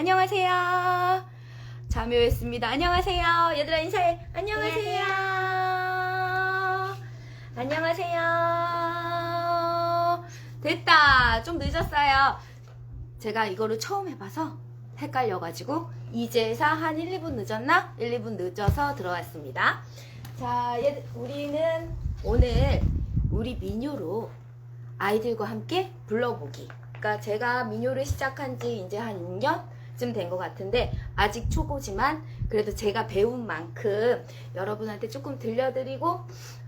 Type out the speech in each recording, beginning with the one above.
안녕하세요. 자묘였습니다. 안녕하세요. 얘들아 인사해. 안녕하세요. 안녕하세요. 됐다. 좀 늦었어요. 제가 이거를 처음 해봐서 헷갈려가지고 이제서 한 1, 2분 늦었나? 1, 2분 늦어서 들어왔습니다. 자, 얘, 우리는 오늘 우리 민요로 아이들과 함께 불러보기. 그러니까 제가 민요를 시작한 지 이제 한 6년 쯤 된 것 같은데 아직 초보지만 그래도 제가 배운 만큼 여러분한테 조금 들려드리고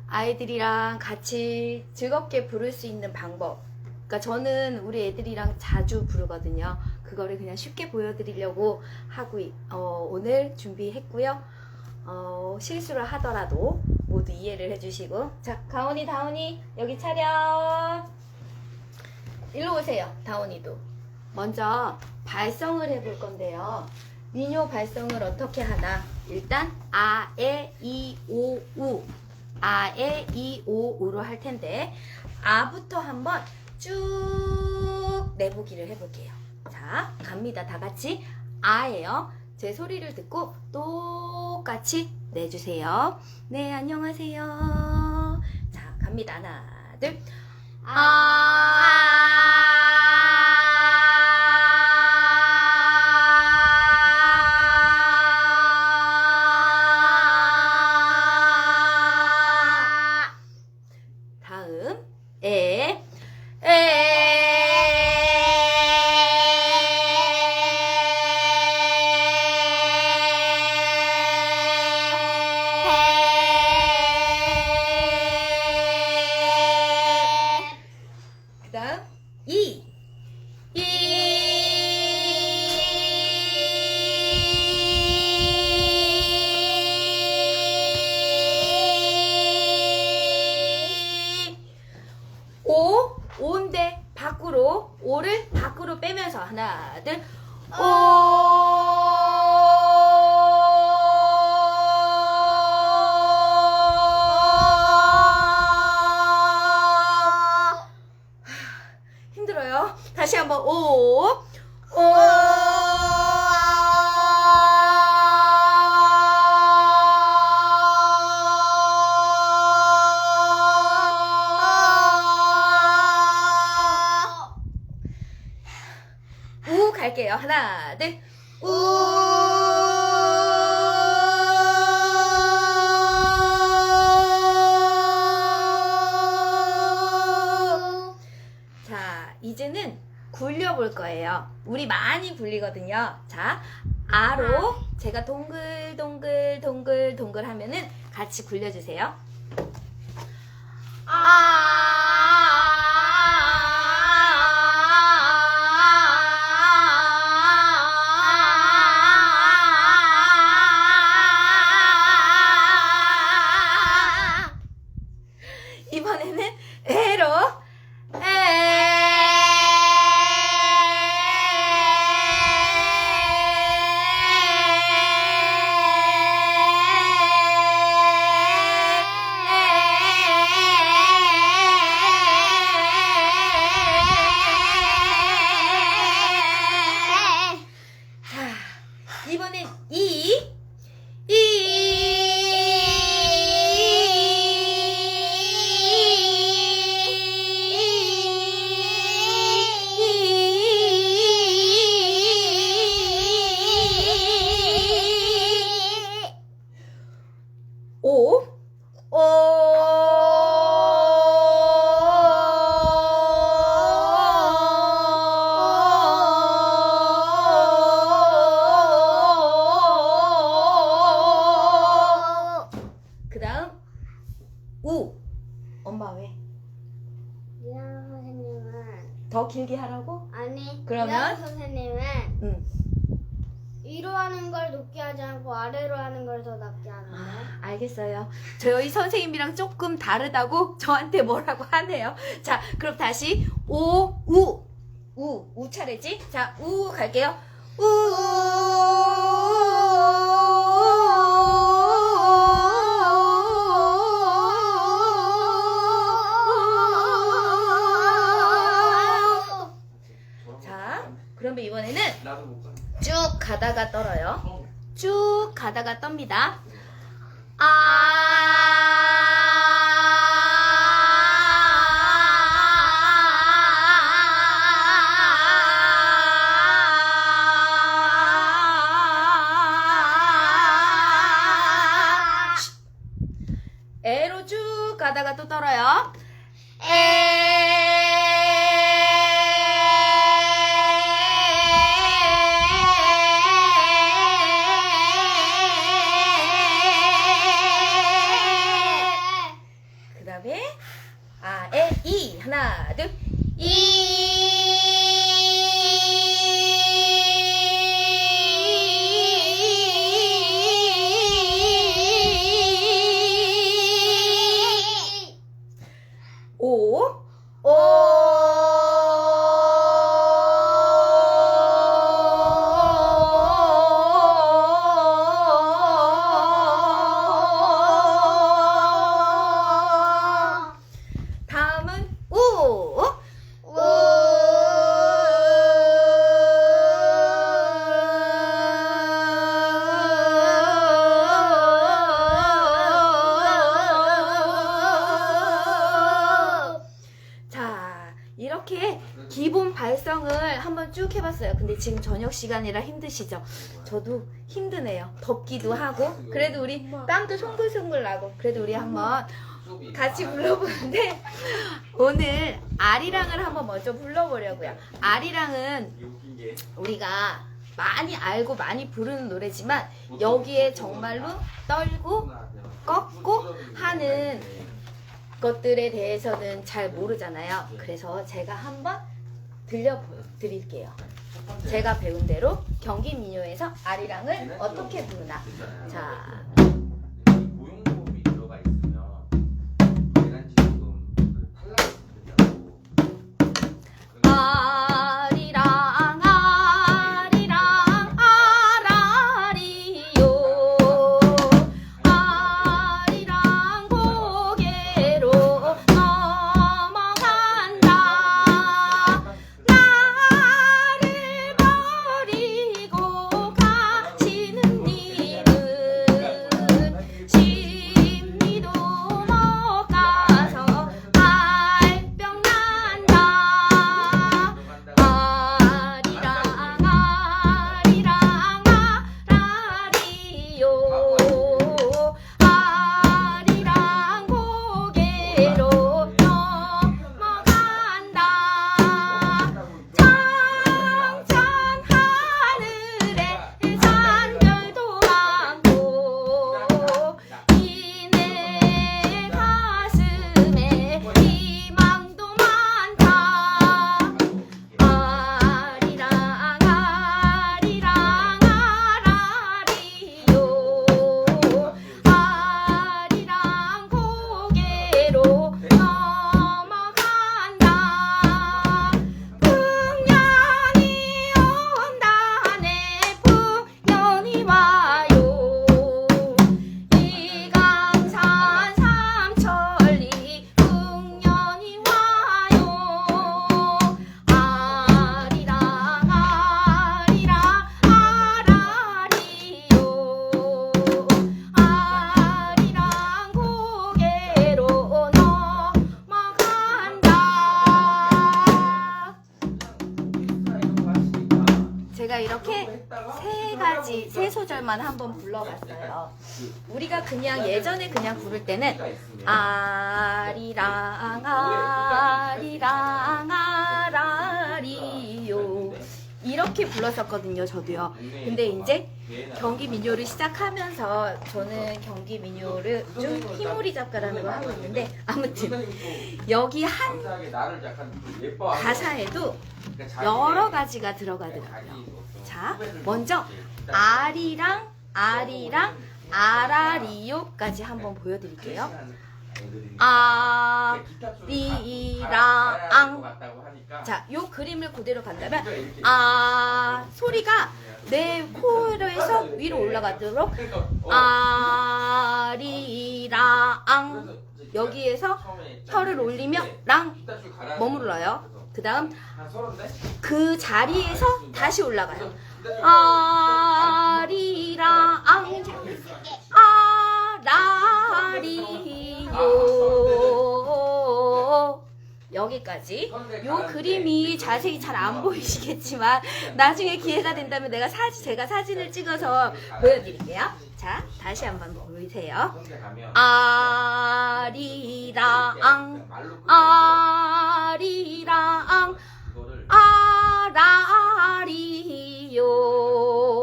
아이들이랑 같이 즐겁게 부를 수 있는 방법. 그러니까 저는 우리 애들이랑 자주 부르거든요. 그거를 그냥 쉽게 보여드리려고 하고 있- 어, 오늘 준비했고요. 어, 실수를 하더라도 모두 이해를 해주시고 자 가온이 다온이 여기 차려 일로 오세요 다온이도 먼저 발성을 해볼 건데요 민요 발성을 어떻게 하나 일단 아 에 이 오 우 아 에 이 오 우로 할 텐데 아부터 한번 쭉 내보기를 해볼게요 자 갑니다 다 같이 아예요 제 소리를 듣고 똑같이 내주세요. 네, 안녕하세요. 자, 갑니다. 하나, 둘. 아. 자, 이제는 굴려볼 거예요. 우리 많이 굴리거든요. 자, 아로 제가 동글, 동글, 동글, 동글 하면은 같이 굴려주세요. 선생님이랑 조금 다르다고 저한테 뭐라고 하네요 자 그럼 다시 오, 우 우, 우 차례지? 자, 우 갈게요 우 자, 그러면 이번에는. 쭉 가다가 떨어요. 쭉 가다가 떱니다. 아. 또 떨어요. 그 다음에 아, 에, 이 하나, 둘, 발성을 한번 쭉 해봤어요. 근데 지금 저녁 시간이라 힘드시죠? 저도 힘드네요. 덥기도 하고. 그래도 우리 땀도 송글송글 나고. 그래도 우리 한번 같이 불러보는데 오늘 아리랑을 한번 먼저 불러보려고요. 아리랑은 우리가 많이 알고 많이 부르는 노래지만 여기에 정말로 떨고 꺾고 하는 것들에 대해서는 잘 모르잖아요. 그래서 제가 한번 들려 드릴게요. 제가 배운 대로 경기 민요에서 아리랑을 어떻게 부르나. 자, 세 소절만 한번 불러봤어요. 우리가 그냥 예전에 그냥 부를 때는 아리랑 아리랑 아라리요 이렇게 불렀었거든요 저도요. 근데 이제 경기 민요를 시작하면서 저는 경기 민요를 좀 희무리 작가라는 걸 하고 있는데 아무튼 여기 한 가사에도 여러 가지가 들어가더라고요. 자 먼저 아리랑 아리랑 아라리요까지 한번 보여드릴게요. 아, 리랑 자, 요 그림을 그대로 간다면 아 소리가 내 코에서 위로 올라가도록 아리랑 여기에서 혀를 올리며 랑 머물러요. 그 다음 그 자리에서 다시 올라가요. 아리랑 아라리요 여기까지 요 그림이 자세히 잘 안 보이시겠지만 나중에 기회가 된다면 내가 사진 제가 사진을 찍어서 보여드릴게요. 자 다시 한번 보세요. 아리랑 아리랑 이거를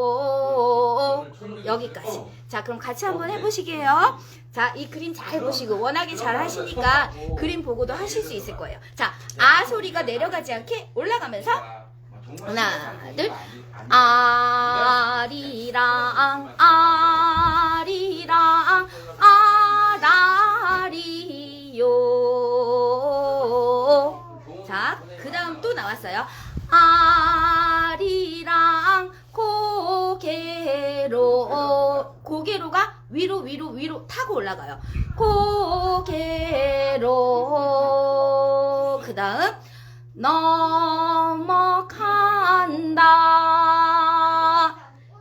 아라리요 여기까지. 자 그럼 같이 한번 해보시게요. 자 이 그림 잘 보시고 워낙에 잘 하시니까 그림 보고도 하실 수 있을 거예요. 자 아 소리가 내려가지 않게 올라가면서 하나, 둘. 아리랑 아리랑 아라리요 자, 그 다음 또 나왔어요. 아리랑 고개로 고개로가 위로 위로 위로 타고 올라가요. 고개로 그 다음 넘어간다.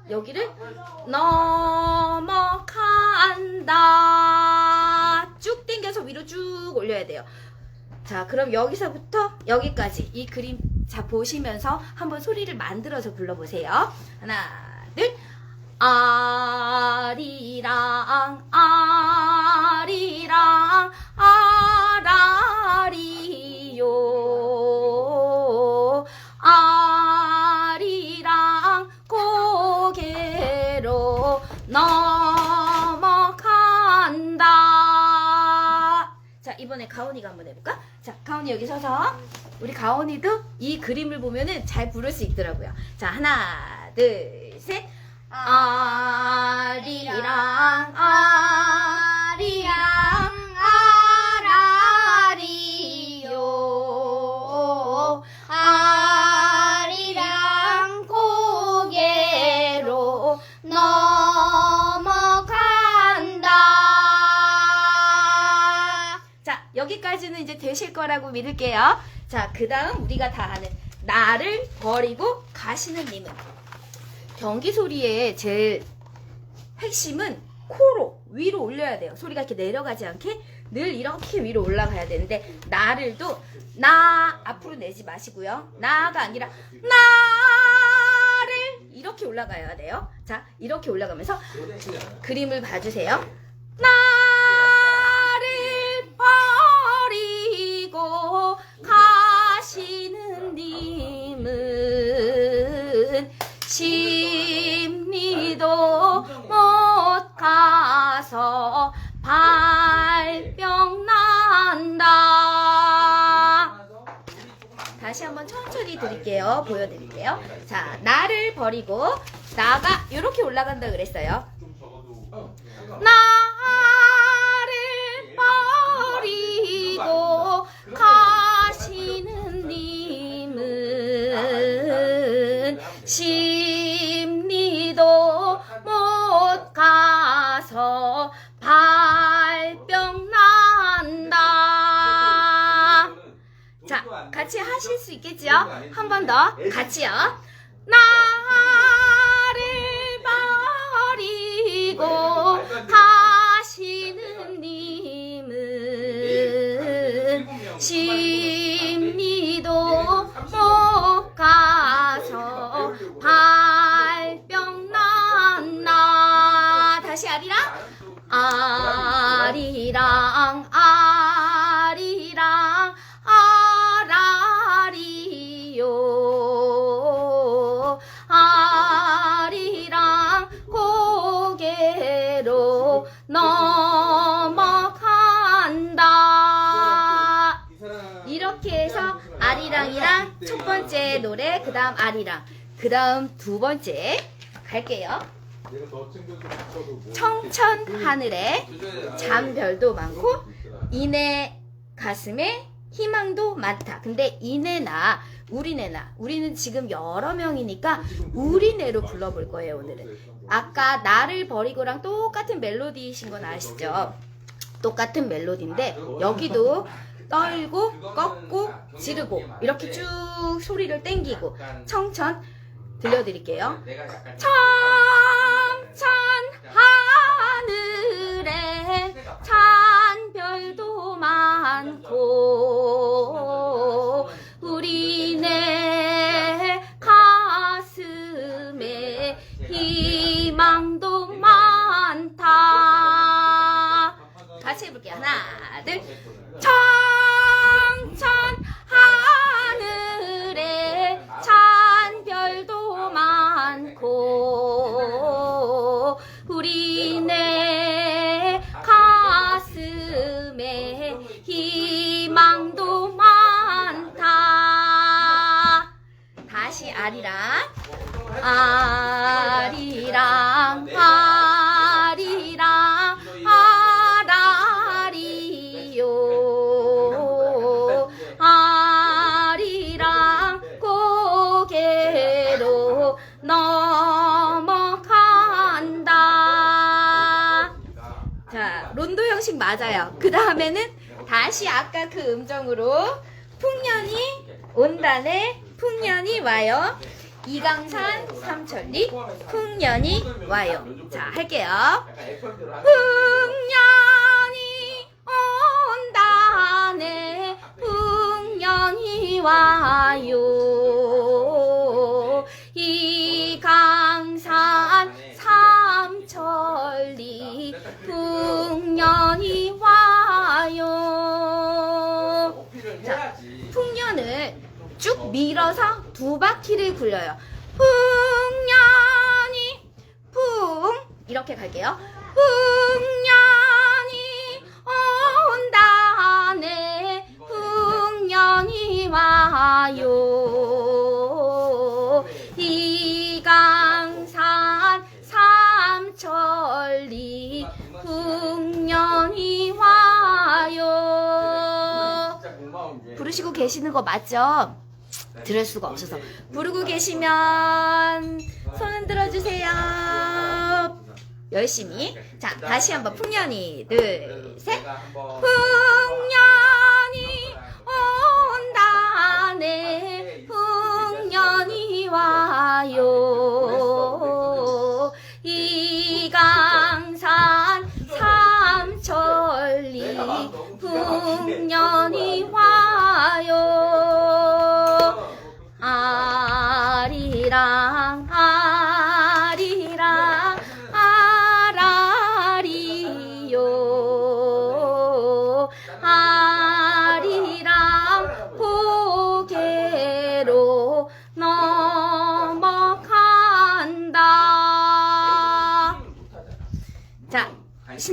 여기를 넘어간다. 쭉 당겨서 위로 쭉 올려야 돼요. 자, 그럼 여기서부터 여기까지 이 그림 자 보시면서 한번 소리를 만들어서 불러보세요. 하나, 둘. 아리랑 아리랑 아라리요 아리랑 고개로 넘어간다. 자, 이번에 가온이가 한번 해볼까? 자, 가온이 여기 서서 우리 가온이도 이 그림을 보면은 잘 부를 수 있더라고요. 자, 하나, 둘, 셋. 아리랑 아리랑 아라리요 아리랑 고개로 넘어간다. 자, 여기까지는 이제 되실 거라고 믿을게요. 자, 그 다음 우리가 다 아는 나를 버리고 가시는 님은 경기 소리의 제일 핵심은 코로 위로 올려야 돼요. 소리가 이렇게 내려가지 않게 늘 이렇게 위로 올라가야 되는데 나를도 나 앞으로 내지 마시고요. 나가 아니라 나를 이렇게 올라가야 돼요. 자, 이렇게 올라가면서 그림을 봐주세요. 드릴게요. 보여드릴게요. 자, 나를 버리고 나가 이렇게 올라간다 그랬어요. 있겠죠? 한번 더. 같이요. 나를 버리고 가시는 님은 심 그 다음 아리랑 그 다음 두 번째 갈게요 청천 하늘에 잠별도 많고 이내 가슴에 희망도 많다. 근데 이내나 우리네나 우리는 지금 여러 명이니까 우리네로 불러볼 거예요 오늘은. 아까 나를 버리고랑 똑같은 멜로디이신 건 아시죠? 똑같은 멜로디인데 여기도 떨고 꺾고 지르고. 이렇게 쭉 소리를 땡기고. 청천. 들려드릴게요. 약간 참찬 하늘에 찬 별도 많고 우리네 가슴에 희망도 많다. 같이 해볼게요. 하나, 둘. 아리랑. 아리랑 아리랑 아라리요. 아리랑 고개로 넘어간다. 자 론도 형식 맞아요. 그 다음에는 다시 아까 그 음정으로 풍년이 온다네 풍년이 와요. 이강산 삼천리 풍년이 와요. 자 할게요. 풍년이 온다네. 풍년이 와요 밀어서 두 바퀴를 굴려요. 풍년이 풍 이렇게 갈게요. 풍년이 온다네 풍년이 와요 이강산 삼천리 풍년이 와요 부르시고 계시는 거 맞죠? 들을 수가 없어서. 부르고 계시면 손 흔들어 주세요. 열심히. 자, 다시 한번 풍년이 둘, 셋. 풍년이 온다네. 풍년이 와요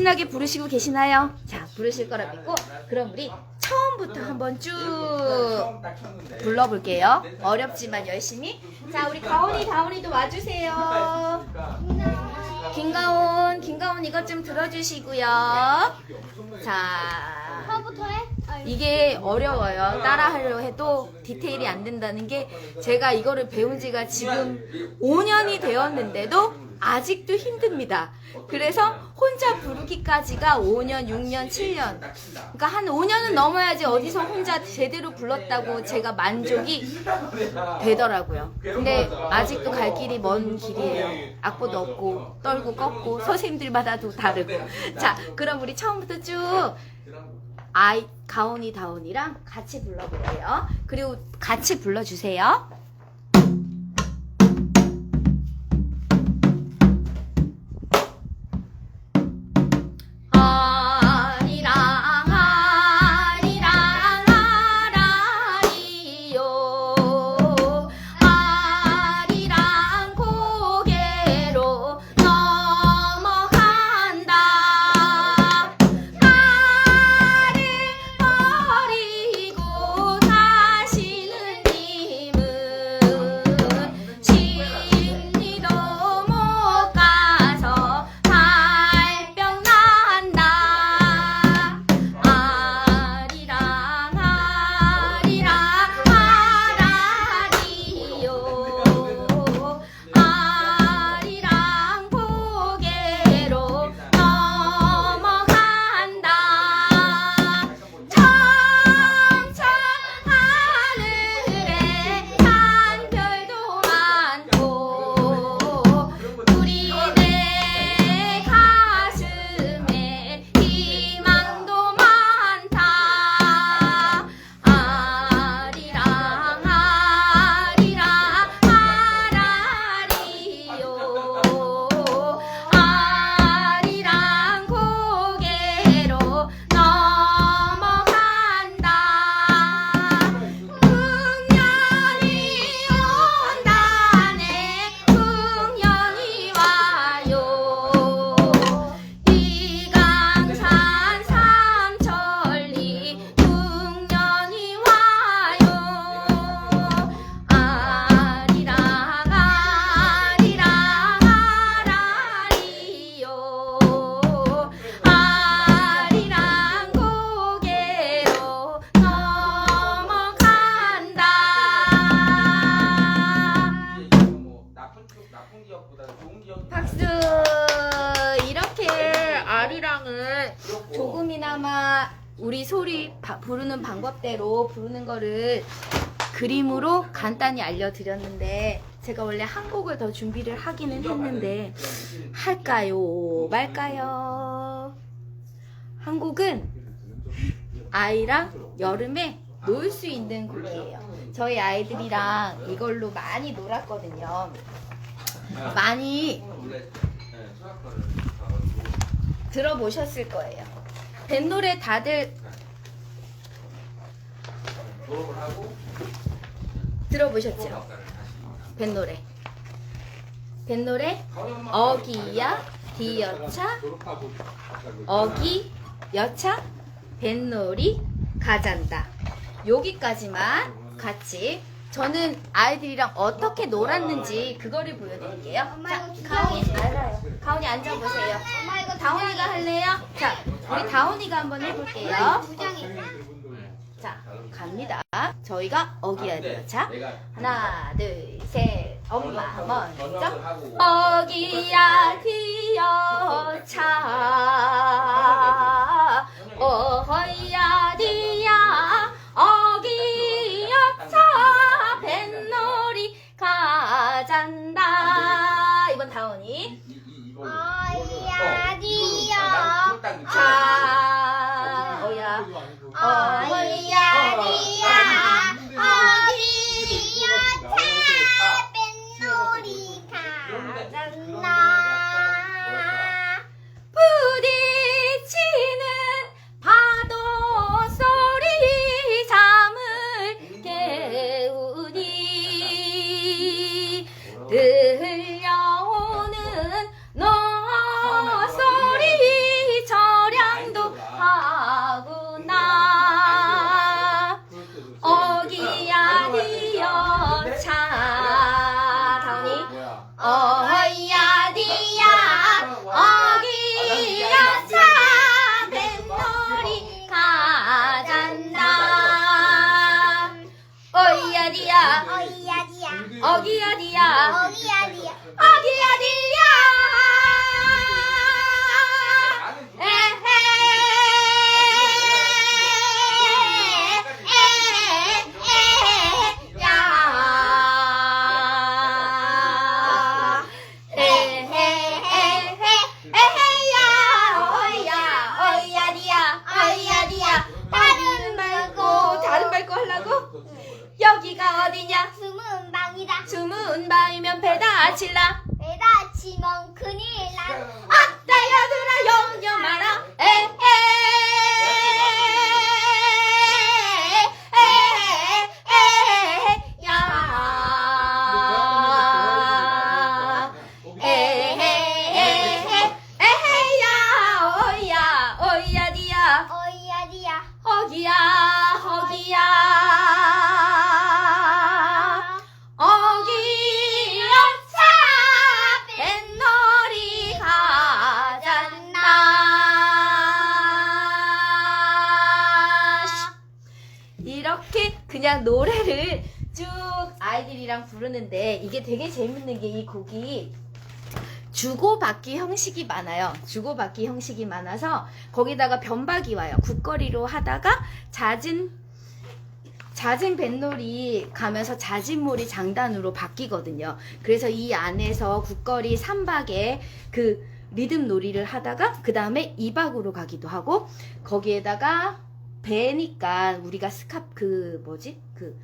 신나게 부르시고 계시나요? 자 부르실 거라 믿고 그럼 우리 처음부터 한번 쭉 불러볼게요. 어렵지만 열심히. 자, 우리 가온이, 다온이도 와주세요. 김가온, 김가온 이것 좀 들어주시고요. 자, 이게 어려워요. 따라하려 해도 디테일이 안 된다는 게 제가 이거를 배운 지가 지금 5년이 되었는데도 아직도 힘듭니다. 그래서 혼자 부르기까지가 5년, 6년, 7년. 그러니까 한 5년은 넘어야지 어디서 혼자 제대로 불렀다고 제가 만족이 되더라고요. 근데 아직도 갈 길이 먼 길이에요. 악보도 없고 떨고 꺾고 선생님들마다도 다르고. 자, 그럼 우리 처음부터 쭉 아이 가온이 다온이랑 같이 불러볼게요. 그리고 같이 불러주세요. 간단히 알려드렸는데 제가 원래 한 곡을 더 준비를 하기는 했는데 할까요? 말까요? 한 곡은 아이랑 여름에 놀 수 있는 곡이에요. 저희 아이들이랑 이걸로 많이 놀았거든요. 많이 들어보셨을 거예요. 뱃노래 다들 졸업을 하고 들어보셨죠? 뱃노래. 뱃노래? 어기야 디여차? 어기 여차? 뱃놀이? 가잔다. 여기까지만 같이 저는 아이들이랑 어떻게 놀았는지 그거를 보여드릴게요. 자 가온이. 알아요. 가온이 앉아보세요. 다온이가 할래요? 자 우리 다온이가 한번 해볼게요. 두 장이. 자 갑니다. 저희가 어기야 디여차 내가 하나 둘 셋. 엄마 먼저 어기야 디여차 어허야 디 바이 주고받기 형식이 많아요. 주고받기 형식이 많아서 거기다가 변박이 와요. 국거리로 하다가 잦은 잦은 뱃놀이 가면서 잦은 몰이 장단으로 바뀌거든요. 그래서 이 안에서 국거리 3박에 그 리듬 놀이를 하다가 그 다음에 2박으로 가기도 하고 거기에다가 배니까 우리가 스캅 그 뭐지 그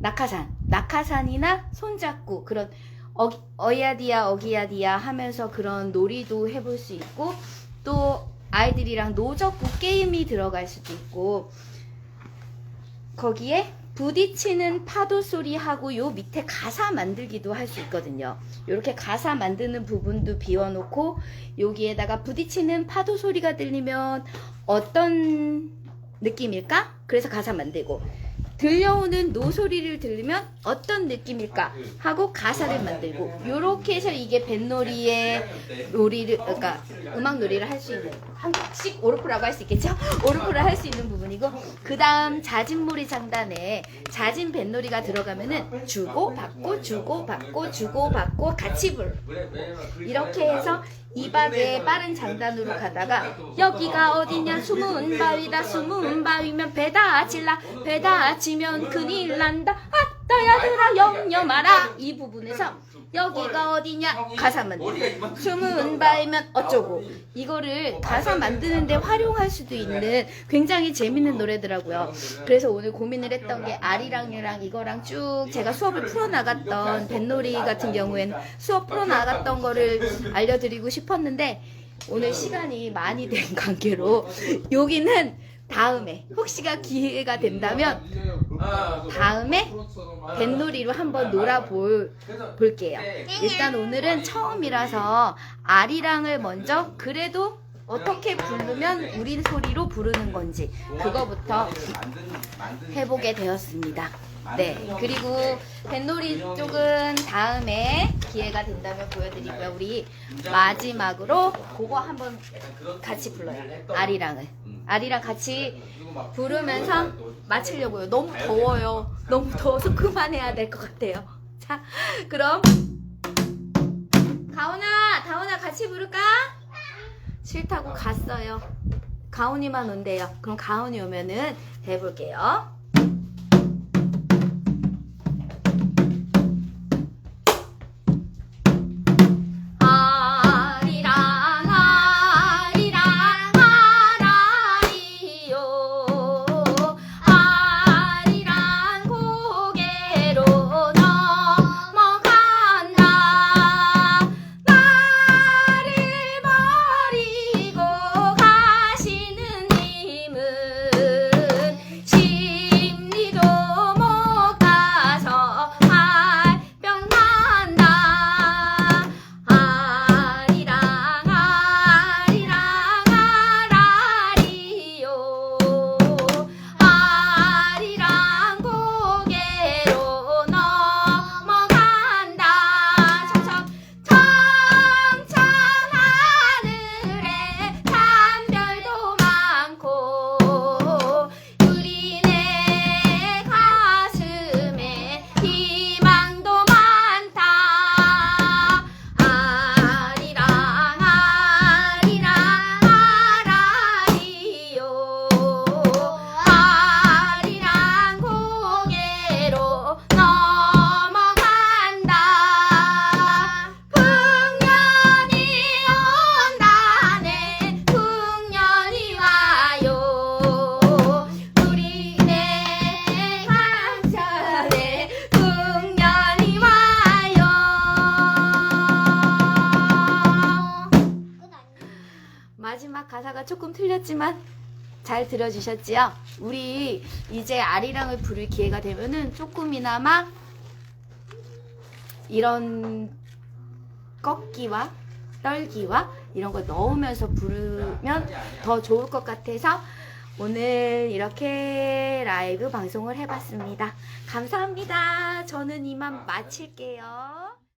낙하산 낙하산이나 손잡고 그런 어, 어야디야 어기야디야 하면서 그런 놀이도 해볼 수 있고 또 아이들이랑 노적구 게임이 들어갈 수도 있고 거기에 부딪히는 파도 소리하고 요 밑에 가사 만들기도 할 수 있거든요. 이렇게 가사 만드는 부분도 비워놓고 여기에다가 부딪히는 파도 소리가 들리면 어떤 느낌일까? 그래서 가사 만들고 들려오는 노소리를 들으면 어떤 느낌일까 하고 가사를 만들고 요렇게 해서 이게 뱃놀이의 놀이를 그러니까 음악 놀이를 할 수 있는 한국식 오르프라고 할 수 있겠죠? 오르프를 할 수 있는 부분이고 그 다음 자진몰이 장단에 자진 뱃놀이가 들어가면은 주고 받고 주고 받고 주고 받고 같이 불 이렇게 해서 2박의 빠른 장단으로 가다가 여기가 어디냐? 숨은 바위다 숨은 바위면 배다 질라 배다 지면 큰일 난다. 아따 야들아 염려 마라. 이 부분에서 여기가 어디냐? 가사 만들고 숨은 바위면 어쩌고. 이거를 가사 만드는데 활용할 수도 있는 굉장히 재밌는 노래더라고요. 그래서 오늘 고민을 했던 게 아리랑이랑 이거랑 쭉 제가 수업을 풀어나갔던 뱃놀이 같은 경우에는 수업 풀어나갔던 거를 알려드리고 싶었는데 오늘 시간이 많이 된 관계로 여기는 다음에 혹시가 기회가 된다면 다음에 뱃놀이로 한번 놀아볼 볼게요. 일단 오늘은 처음이라서 아리랑을 먼저 그래도 어떻게 부르면 우리 소리로 부르는 건지 그거부터 해보게 되었습니다. 네, 그리고 뱃놀이 쪽은 다음에 기회가 된다면 보여드리고요. 우리 마지막으로 그거 한번 같이 불러요. 아리랑을. 아리랑 같이 부르면서 마치려고요. 너무 더워요. 너무 더워서 그만해야 될 것 같아요. 자, 그럼 가온아, 다온아 같이 부를까? 싫다고 갔어요. 가온이만 온대요. 그럼 가온이 오면은 해볼게요. 틀렸지만 잘 들어주셨지요? 우리 이제 아리랑을 부를 기회가 되면은 조금이나마 이런 꺾기와 떨기와 이런 걸 넣으면서 부르면 더 좋을 것 같아서 오늘 이렇게 라이브 방송을 해봤습니다. 감사합니다. 저는 이만 마칠게요.